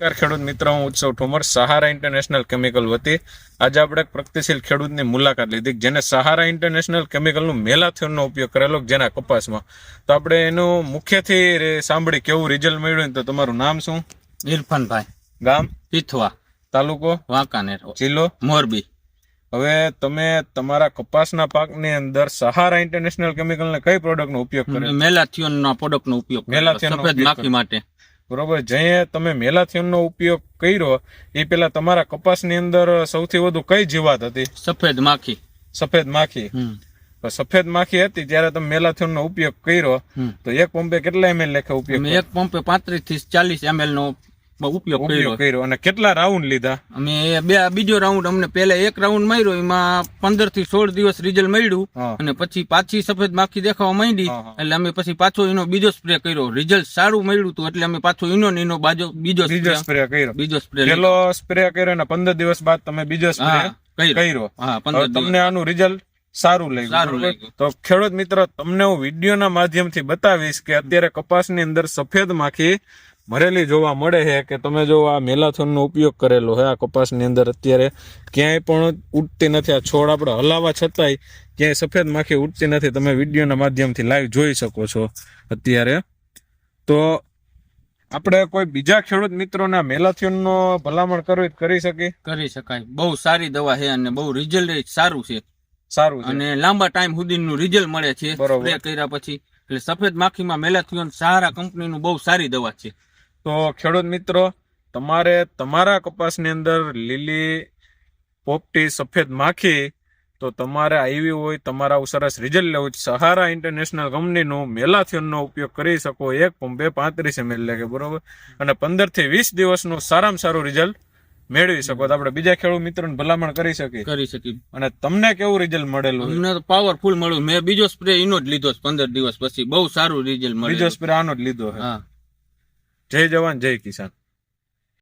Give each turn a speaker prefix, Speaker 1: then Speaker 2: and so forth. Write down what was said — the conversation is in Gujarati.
Speaker 1: નમસ્કાર ખેડૂત મિત્રો હું ઉત્સવ ઠુમર સહારા ઇન્ટરનેશનલ કેમિકલ વતી. આજે આપણે એક પ્રગતિશીલ ખેડૂતની મુલાકાત લીધી જેને સહારા ઇન્ટરનેશનલ કેમિકલનું મેલાથિયોનનો ઉપયોગ કરેલો જેના કપાસમાં. તો આપણે એનું મુખ્યથી સાંભળી કેવું રિઝલ્ટ મળ્યું તો તમારું નામ શું?
Speaker 2: ઇરફાનભાઈ
Speaker 1: ગામ?
Speaker 2: પીથવા.
Speaker 1: તાલુકો?
Speaker 2: વાંકાનેર.
Speaker 1: જિલ્લો?
Speaker 2: મોરબી.
Speaker 1: હવે તમે તમારા કપાસના પાકની અંદર સહારા ઇન્ટરનેશનલ કેમિકલને કઈ પ્રોડક્ટનો ઉપયોગ કર્યો?
Speaker 2: મેલાથિયોનના પ્રોડક્ટનો પ્રોડક્ટ નો ઉપયોગ
Speaker 1: મેલાથિયોન
Speaker 2: સફેદ માખી માટે.
Speaker 1: બરોબર? જે તમે મેલાથિયનનો ઉપયોગ કર્યો એ પેલા તમારા કપાસની અંદર સૌથી વધુ કઈ જીવાત હતી?
Speaker 2: સફેદ માખી.
Speaker 1: સફેદ માખી. સફેદ માખી હતી ત્યારે તમે મેલાથિયનનો ઉપયોગ કર્યો તો એક પંપે કેટલા એમએલ લેખે ઉપયોગ
Speaker 2: એક પંપે પાંત્રીસથી ચાલીસ એમએલ નો ઉપયોગ કર્યો.
Speaker 1: કર્યો. અને કેટલા રાઉન્ડ લીધા?
Speaker 2: અમે બે બીજો રાઉન્ડ અમને પહેલા એક રાઉન્ડ માર્યો એમાં પંદરથી સોળ દિવસ રિઝલ્ટ મળ્યું. અને પછી પાછી સફેદ માખી દેખાવા માંડી. એટલે અમે પછી પાછો એનો બીજો સ્પ્રે કર્યો. રિઝલ્ટ સારું મળ્યું હતું એટલે અમે પાછો એનો એનો બાજો બીજો
Speaker 1: બીજો સ્પ્રે કર્યો.
Speaker 2: બીજો સ્પ્રે
Speaker 1: પેલો સ્પ્રે કર્યો અને પંદર દિવસ બાદ તમે બીજો સ્પ્રે
Speaker 2: કર્યો.
Speaker 1: તમને આનું રિઝલ્ટ સારું લાગ્યું. તો ખેડૂત મિત્રો તમને હું વિડીયોના માધ્યમથી બતાવીશ કે અત્યારે કપાસની અંદર સફેદ માખી મરેલી જોવા મળે છે કે તમે જો આ મેલાથોનનો ઉપયોગ કરેલો હોય આ કપાસની અંદર અત્યારે ક્યાંય પણ ઉડતી નથી આ છોડ આપણે હલાવવા છતાંય ક્યાંય સફેદ માખી ઉડતી નથી તમે વિડીયોના માધ્યમથી લાઈવ જોઈ શકો છો અત્યારે. તો આપણે કોઈ બીજા ખેડૂત મિત્રોને મેલાથિયોનનો ભલામણ કરવી કરી શકીએ?
Speaker 2: કરી શકાય. બહુ સારી દવા છે અને બહુ રિઝલ્ટ સારું છે.
Speaker 1: સારું
Speaker 2: અને લાંબા ટાઈમ સુધીનું રિઝલ્ટ મળે છે.
Speaker 1: બરોબર.
Speaker 2: સ્પ્રે કર્યા પછી. એટલે સફેદ માખીમાં મેલાથિયોન સહારા કંપનીનું બહુ સારી દવા છે.
Speaker 1: તો ખેડૂત મિત્રો તમારે તમારા કપાસની અંદર લીલી પોપટી સફેદ માખી તો તમારે આવી હોય તમારા સરસ રિઝલ્ટ લેવું. સહારા ઇન્ટરનેશનલ કંપનીનું મેલાથિયોનનો ઉપયોગ કરી શકો. એક પંપે પાંત્રીસ એમએલ લાગે બરોબર? અને પંદરથી વીસ દિવસનું સારામાં સારું રિઝલ્ટ મેળવી શકો. તો આપણે બીજા ખેડૂત મિત્રોને ભલામણ કરી શકીએ.
Speaker 2: કરી શકીએ.
Speaker 1: અને તમને કેવું રિઝલ્ટ મળેલું?
Speaker 2: અમને તો પાવરફુલ મળ્યું. મેં બીજો સ્પ્રે એનો જ લીધો પંદર દિવસ પછી. બહુ સારું રિઝલ્ટ
Speaker 1: બીજો સ્પ્રે આનો જ લીધો
Speaker 2: હા.
Speaker 1: જય જવાન જય કિસાન.